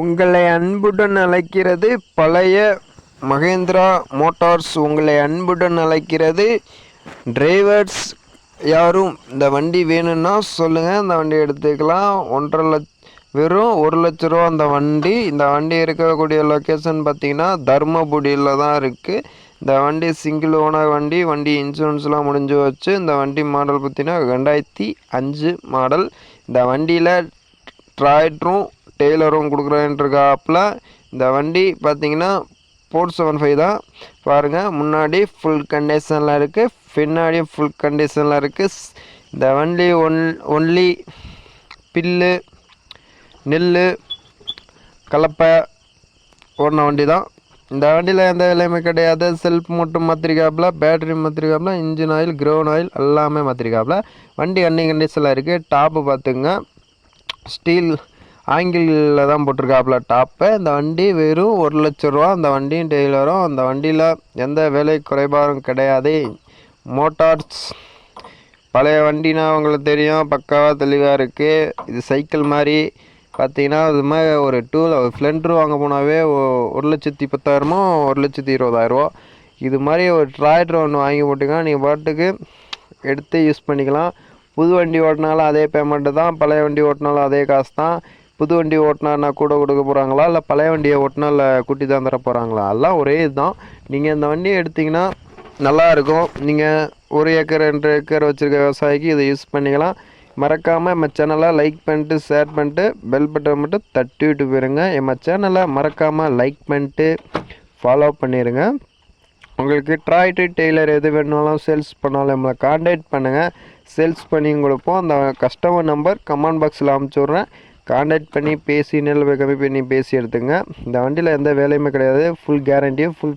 உங்களை அன்புடன் அழைக்கிறது பழைய மகேந்திரா மோட்டார்ஸ். உங்களை அன்புடன் அழைக்கிறது டிரைவர்ஸ். யாரும் இந்த வண்டி வேணும்னா சொல்லுங்கள் இந்த வண்டி எடுத்துக்கலாம். ஒன்றரை லட்ச வெறும் ஒரு லட்ச ரூபா அந்த வண்டி. இந்த வண்டி இருக்கக்கூடிய லொக்கேஷன் பார்த்திங்கன்னா தர்மபுரியில் தான் இருக்குது இந்த வண்டி சிங்கிள் ஓனர் வண்டி வண்டி இன்சூரன்ஸ்லாம் முடிஞ்சு வச்சு இந்த வண்டி மாடல் பார்த்தீங்கன்னா ரெண்டாயிரத்தி அஞ்சு மாடல் இந்த வண்டியில் ட்ராய்டரும் டெய்லரும் கொடுக்குறேன்ருக்காப்புல இந்த வண்டி பார்த்தீங்கன்னா ஃபோர் செவன் ஃபைவ் தான். பாருங்கள் முன்னாடி ஃபுல் கண்டிஷனில் இருக்குது பின்னாடியும் ஃபுல் கண்டிஷனில் இருக்குது இந்த வண்டி ஒன் ஒன்லி பில்லு நெல் கலப்பை ஓடின வண்டி தான். இந்த வண்டியில் எந்த விலையுமே கிடையாது. செல்ஃப் மட்டும் மாற்றிருக்காப்புல பேட்டரி மாற்றிருக்காப்புல இன்ஜின் ஆயில் க்ரௌண்ட் ஆயில் எல்லாமே மாற்றிருக்காப்புல வண்டி அன்னி கண்டிஷனில் இருக்குது டாப்பு பார்த்துங்க ஸ்டீல் ஆங்கிளில் தான் போட்டிருக்காப்புல. டாப்பு இந்த வண்டி வெறும் ஒரு லட்ச ரூபா அந்த வண்டியும் டெய்லரும் அந்த வண்டியில் எந்த விலை குறைபாடும் கிடையாது. மோட்டார்ஸ் பழைய வண்டினா உங்களுக்கு தெரியும் பக்காவாக தெளிவாக இருக்குது இது சைக்கிள் மாதிரி. பார்த்தீங்கன்னா இது மாதிரி ஒரு டூவில் ஸ்ப்ளெண்டர் வாங்க போனாவே ஒரு லட்சத்தி பத்தாயிரமோ ஒரு லட்சத்தி இருபதாயிரரூவா இது மாதிரி ஒரு ட்ராய்டர் ஒன்று வாங்கி போட்டிங்கன்னா நீங்கள் பாட்டுக்கு எடுத்து யூஸ் பண்ணிக்கலாம். புது வண்டி ஓட்டினாலும் அதே பேமெண்ட்டு தான் பழைய வண்டி ஓட்டினாலும் அதே காசு தான். புது வண்டி ஓட்டினா கூட கொடுக்க போகிறாங்களா இல்லை பழைய வண்டியை ஓட்டினா இல்லை கூட்டி தான் தர போகிறாங்களா எல்லாம் ஒரே இதுதான். நீங்கள் இந்த வண்டியை எடுத்தீங்கன்னா நல்லா இருக்கும். நீங்கள் ஒரு ஏக்கர் ரெண்டு ஏக்கர் வச்சுருக்க விவசாயிக்கு இதை யூஸ் பண்ணிக்கலாம். மறக்காமல் நம்ம சேனலை லைக் பண்ணிட்டு ஷேர் பண்ணிட்டு பெல் பட்டன் மட்டும் தட்டி விட்டு போயிருங்க. நம்ம சேனலை மறக்காமல் லைக் பண்ணிட்டு ஃபாலோ பண்ணிடுங்க உங்களுக்கு ட்ராய்டு டெய்லர் எது வேணுனாலும் சேல்ஸ் பண்ணாலும் நம்மளை காண்டாக்ட் பண்ணுங்கள் சேல்ஸ் பண்ணி கொடுப்போம் அந்த கஸ்டமர் நம்பர் கமெண்ட் பாக்ஸில் அமுச்சு விட்றேன். காண்டாக்ட் பண்ணி பேசி நெல் கம்மி பண்ணி பேசி எடுத்துங்க. இந்த வண்டியில் எந்த வேலையுமே கிடையாது. ஃபுல் கேரண்டி ஃபுல்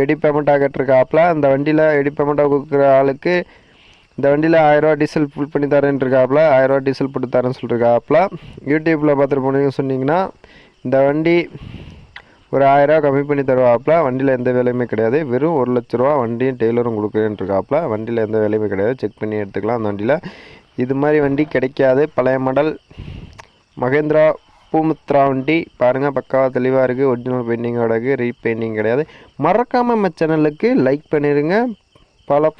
ரெடி பேமெண்ட்டாக கட்டிருக்காப்புல அந்த வண்டியில் எடி பேமெண்ட்டாக கொடுக்குற ஆளுக்கு இந்த வண்டியில் ஆயிரரூவா டீசல் ஃபுல் பண்ணி தரேன்னு இருக்காப்புல ஆயிரரூவா டீசல் போட்டு தரேன்னு சொல்லிருக்காப்புல யூடியூப்பில் பார்த்துட்டு போனீங்க சொன்னீங்கன்னா இந்த வண்டி ஒரு ஆயிரரூவா கம்மி பண்ணி தருவாப்புல வண்டியில் எந்த வேலையுமே கிடையாது. வெறும் ஒரு லட்ச ரூபா வண்டியும் டெய்லரும் கொடுக்குறேன்னு இருக்காப்புல வண்டியில் எந்த வேலையுமே கிடையாது. செக் பண்ணி எடுத்துக்கலாம் அந்த வண்டியில். இது மாதிரி வண்டி கிடைக்காது. பழைய மாடல் மகேந்திரா பூமுத்ரா வண்டி பாருங்கள் பக்காவாக தெளிவாக இருக்குது ஒரிஜினல் பெயிண்டிங்கோட இருக்குது ரீபெயிண்டிங் கிடையாது. மறக்காமல் நம்ம சேனலுக்கு லைக் பண்ணிடுங்க பல